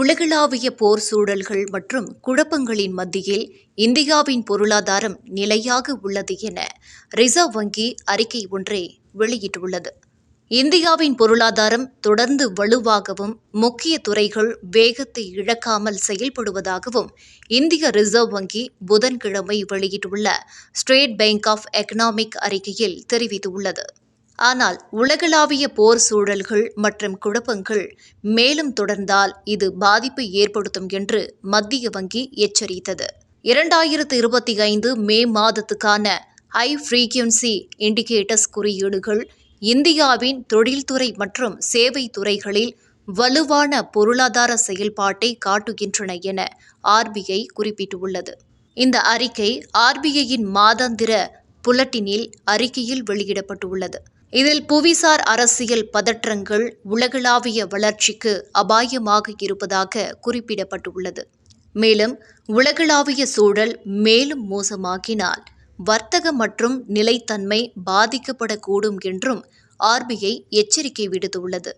உலகளாவிய போர் சூழல்கள் மற்றும் குழப்பங்களின் மத்தியில் இந்தியாவின் பொருளாதாரம் நிலையாக உள்ளது என ரிசர்வ் வங்கி அறிக்கை ஒன்றை வெளியிட்டுள்ளது. இந்தியாவின் பொருளாதாரம் தொடர்ந்து வலுவாகவும் முக்கிய துறைகள் வேகத்தை இழக்காமல் செயல்படுவதாகவும் இந்திய ரிசர்வ் வங்கி புதன்கிழமை வெளியிட்டுள்ள ஸ்டேட் பேங்க் ஆஃப் எக்கனாமிக் அறிக்கையில் தெரிவித்துள்ளது. ஆனால் உலகளாவிய போர் சூழல்கள் மற்றும் குழப்பங்கள் மேலும் தொடர்ந்தால் இது பாதிப்பை ஏற்படுத்தும் என்று மத்திய வங்கி எச்சரித்தது. இரண்டாயிரத்து இருபத்தி ஐந்து மே மாதத்துக்கான ஹை ஃப்ரீக்வன்சி இண்டிகேட்டர்ஸ் குறியீடுகள் இந்தியாவின் தொழில்துறை மற்றும் சேவை துறைகளில் வலுவான பொருளாதார செயல்பாட்டை காட்டுகின்றன என ஆர்பிஐ குறிப்பிட்டுள்ளது. இந்த அறிக்கை ஆர்பிஐயின் மாதாந்திர புலட்டினில் அறிக்கையில் வெளியிடப்பட்டுள்ளது. இதில் புவிசார் அரசியல் பதற்றங்கள் உலகளாவிய வளர்ச்சிக்கு அபாயமாக இருப்பதாக குறிப்பிடப்பட்டுள்ளது. மேலும் உலகளாவிய சூழல் மேலும் மோசமாகினால் வர்த்தக மற்றும் நிலைத்தன்மை பாதிக்கப்படக்கூடும் என்றும் ஆர்பிஐ எச்சரிக்கை விடுத்துள்ளது.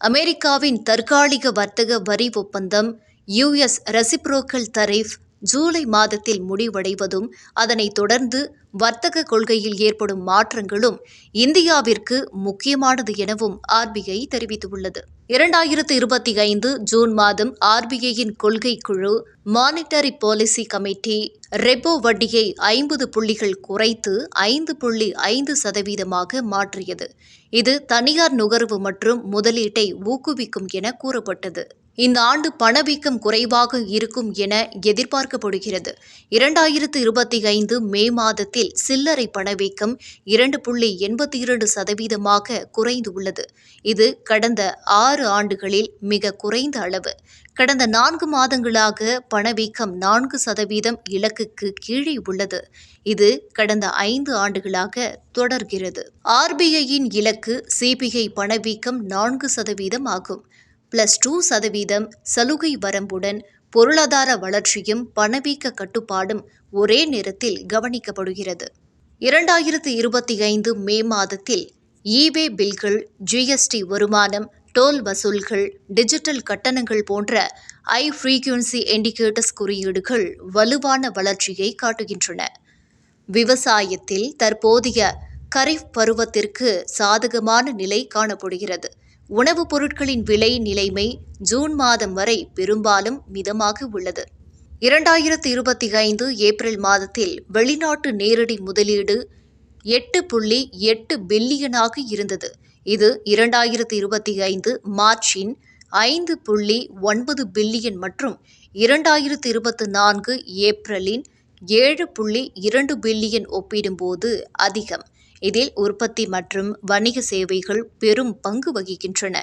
அமெரிக்காவின் தற்காலிக வர்த்தக வரி ஒப்பந்தம் யுஎஸ் ரெசிப்ரோக்கல் தரீஃப் ஜூலை மாதத்தில் முடிவடைவதும் அதனைத் தொடர்ந்து வர்த்தக கொள்கையில் ஏற்படும் மாற்றங்களும் இந்தியாவிற்கு முக்கியமானது எனவும் ஆர்பிஐ தெரிவித்துள்ளது. இரண்டாயிரத்து இருபத்தி ஐந்து ஜூன் மாதம் ஆர்பிஐயின் கொள்கை குழு மானிட்டரி பாலிசி கமிட்டி ரெப்போ வட்டியை ஐம்பது புள்ளிகள் குறைத்து ஐந்து புள்ளி ஐந்து சதவீதமாக மாற்றியது. இது தனியார் நுகர்வு மற்றும் முதலீட்டை ஊக்குவிக்கும் என கூறப்பட்டது. இந்த ஆண்டு பணவீக்கம் குறைவாக இருக்கும் என எதிர்பார்க்கப்படுகிறது. இரண்டாயிரத்து இருபத்தி ஐந்து மே மாதத்தில் சில்லறை பணவீக்கம் இரண்டு புள்ளி எண்பத்தி இரண்டு சதவீதமாக குறைந்துள்ளது. இது கடந்த ஆறு ஆண்டுகளில் மிக குறைந்த அளவு. கடந்த நான்கு மாதங்களாக பணவீக்கம் நான்கு சதவீதம் இலக்குக்கு கீழே உள்ளது. இது கடந்த ஐந்து ஆண்டுகளாக தொடர்கிறது. ஆர்பிஐயின் இலக்கு சிபிஐ பணவீக்கம் நான்கு சதவீதம் ஆகும். பிளஸ் டூ சதவீதம் சலுகை வரம்புடன் பொருளாதார வளர்ச்சியும் பணவீக்க கட்டுப்பாடும் ஒரே நேரத்தில் கவனிக்கப்படுகிறது. இரண்டாயிரத்து இருபத்தி ஐந்து மே மாதத்தில் ஈபே பில்கள் ஜிஎஸ்டி வருமானம் டோல் வசூல்கள் டிஜிட்டல் கட்டணங்கள் போன்ற ஐ ஃப்ரீக்வன்சி இண்டிகேட்டர்ஸ் குறியீடுகள் வலுவான வளர்ச்சியை காட்டுகின்றன. விவசாயத்தில் தற்போதைய கரிஃப் பருவத்திற்கு சாதகமான நிலை காணப்படுகிறது. உணவுப் பொருட்களின் விலை நிலைமை ஜூன் மாதம் வரை பெரும்பாலும் மிதமாக உள்ளது. இரண்டாயிரத்து இருபத்தி ஐந்து ஏப்ரல் மாதத்தில் வெளிநாட்டு நேரடி முதலீடு எட்டு புள்ளி எட்டு பில்லியனாக இருந்தது. இது இரண்டாயிரத்து இருபத்தி ஐந்து மார்ச்சின் ஐந்து புள்ளி ஒன்பது பில்லியன் மற்றும் இரண்டாயிரத்து இருபத்தி நான்கு ஏப்ரலின் ஏழு புள்ளி இரண்டு பில்லியன் ஒப்பிடும்போது அதிகம். இதில் உற்பத்தி மற்றும் வணிக சேவைகள் பெரும் பங்கு வகிக்கின்றன.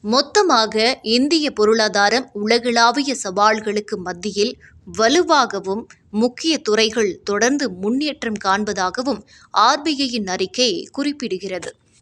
மொத்தமாக இந்திய பொருளாதாரம் உலகளாவிய சவால்களுக்கு மத்தியில் வலுவாகவும் முக்கிய துறைகள் தொடர்ந்து முன்னேற்றம் காண்பதாகவும் ஆர்பிஐயின் அறிக்கை குறிப்பிடுகிறது.